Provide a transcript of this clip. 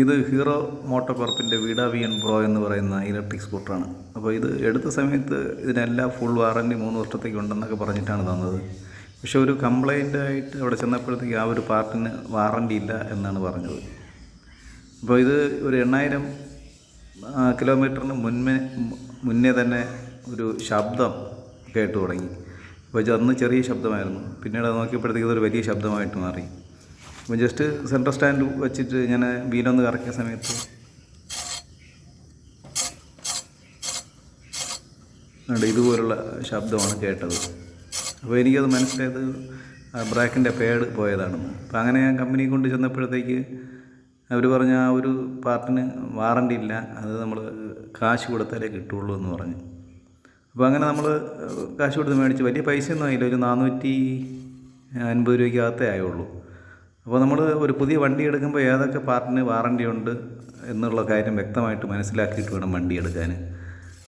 ഇത് Hero Moto കോർപ്പിന്റെ Vida V N pro എന്ന് പറയുന്ന ഇലക്ട്രിക് സ്കൂട്ടറാണ്. അപ്പോൾ ഇത് എടുത്ത സമയത്ത് ഇതിനെല്ലാം ഫുൾ വാറന്റി മൂന്ന് വർഷത്തേക്ക് ഉണ്ടെന്നൊക്കെ പറഞ്ഞിട്ടാണ് തന്നത്. പക്ഷെ ഒരു കംപ്ലൈന്റ് ആയിട്ട് അവിടെ ചെന്നപ്പോഴത്തേക്ക് ആ ഒരു പാർട്ടിന് വാറന്റി ഇല്ല എന്നാണ് പറഞ്ഞത്. അപ്പോൾ ഇത് ഒരു എണ്ണായിരം കിലോമീറ്ററിന് മുൻപേ മുന്നേ തന്നെ ഒരു ശബ്ദം കേട്ടു തുടങ്ങി. അപ്പോൾ അന്ന് ചെറിയ ശബ്ദമായിരുന്നു. പിന്നീട് അത് നോക്കിയപ്പോഴത്തേക്ക് ഇതൊരു വലിയ ശബ്ദമായിട്ട് മാറി. അപ്പോൾ ജസ്റ്റ് സെൻട്രൽ സ്റ്റാൻഡ് വെച്ചിട്ട് ഞാൻ വീലൊന്ന് കറക്കിയ സമയത്ത് ഇതുപോലുള്ള ശബ്ദമാണ് കേട്ടത്. അപ്പോൾ എനിക്കത് മനസ്സിലായത് ബ്രാക്കിന്റെ പേഡ് പോയതാണെന്ന്. അപ്പോൾ അങ്ങനെ ഞാൻ കമ്പനി കൊണ്ട് ചെന്നപ്പോഴത്തേക്ക് അവർ പറഞ്ഞ ആ ഒരു പാർട്ടിന് വാറണ്ടി ഇല്ല അത് നമ്മൾ കാശ് കൊടുത്താലേ കിട്ടുള്ളൂ എന്ന് പറഞ്ഞു. അപ്പോൾ അങ്ങനെ നമ്മൾ കാശ് കൊടുത്ത് മേടിച്ച്. വലിയ പൈസയൊന്നും ആയില്ല ഒരു നാനൂറ്റി അൻപത് രൂപയ്ക്കകത്തേ ആയുള്ളൂ. അപ്പോൾ നമ്മൾ ഒരു പുതിയ വണ്ടി എടുക്കുമ്പോൾ ഏതൊക്കെ പാർട്ടിന് വാറണ്ടി ഉണ്ട് എന്നുള്ള കാര്യം വ്യക്തമായിട്ട് മനസ്സിലാക്കിയിട്ട് വേണം വണ്ടി എടുക്കാൻ.